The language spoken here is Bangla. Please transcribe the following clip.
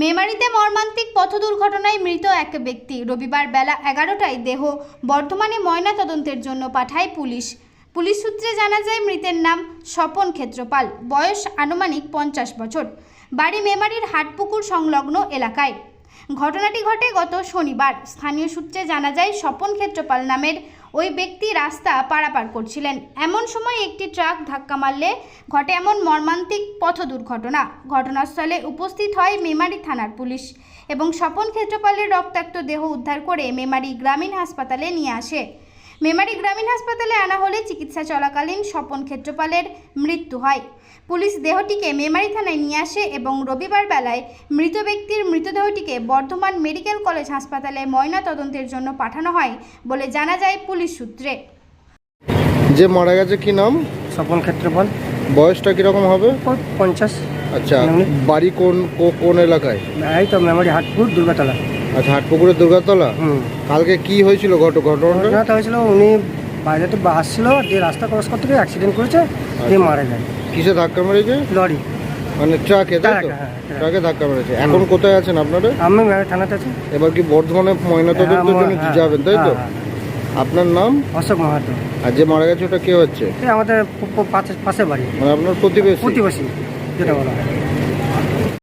মেমারিতে মর্মান্তিক পথ দুর্ঘটনায় মৃত এক ব্যক্তি। রবিবার বেলা এগারোটায় দেহ বর্ধমানে ময়নাতদন্তের জন্য পাঠায় পুলিশ। পুলিশ সূত্রে জানা যায়, মৃতের নাম স্বপন ক্ষেত্রপাল। বয়স আনুমানিক পঞ্চাশ বছর। বাড়ি মেমারির হাটপুকুর সংলগ্ন এলাকায়। ঘটনাটি ঘটে গত শনিবার। স্থানীয় সূত্রে জানা যায়, স্বপন ক্ষেত্রপাল নামের ওই ব্যক্তি রাস্তা পারাপার করছিলেন। এমন সময় একটি ট্রাক ধাক্কা মারলে ঘটে এমন মর্মান্তিক পথ দুর্ঘটনা। ঘটনাস্থলে উপস্থিত হয় মেমারি থানার পুলিশ এবং স্বপন ক্ষেত্রপালের রক্তাক্ত দেহ উদ্ধার করে মেমারি গ্রামীণ হাসপাতালে নিয়ে আসে। মেমারি গ্রামীণ হাসপাতালে আনা হলে চিকিৎসা চলাকালীন স্বপন ক্ষেত্রপালের মৃত্যু হয়। পুলিশ দেহটিকে মেমারি থানায় নিয়ে আসে এবং রবিবার বেলায় মৃত ব্যক্তির মৃতদেহটিকে বর্ধমান মেডিকেল কলেজ হাসপাতালে ময়না তদন্তের জন্য পাঠানো হয় বলে জানা যায় পুলিশ সূত্রে। যে মারা গেছে কি নাম? স্বপন ক্ষেত্রপাল। বয়সটা কীরকম হবে? পঞ্চাশ। আচ্ছা বাড়ি কোন কো- কোন এলাকায়? এই তো মেমারি হাটপুর দুর্গাতলা। আচ্ছা হাটপুকুরের দুর্গাতলা? কালকে কি হয়েছিল ঘট ঘটনাটা? হয়েছিল উনি বাইরে তো আসছিল দিয়ে রাস্তা ক্রস করতে গিয়ে অ্যাক্সিডেন্ট করেছে দিয়ে মারা যায়। কিসে ধাক্কা মেরেছে? লরি। মানে ট্রাকে তাই তো? ট্রাকে, হ্যাঁ। ট্রাকে। ধাক্কা মেরেছে। এখন কোথায় আছেন আপনারা? আমি থানাতে আছি। এবার কি বর্ধমানে ময়নাতদন্তের হ্যাঁ, জন্য হ্যাঁ, যাবেন তাই তো? হ্যাঁ, আপনার নাম? হ্যাঁ। অশোক মাহাতো। আর যে মারা গেছে ওটা কে হচ্ছে? আমাদের পাশে বাড়ি। মানে আপনার প্রতিবেশী? প্রতিবেশী যেটা বলা হয়।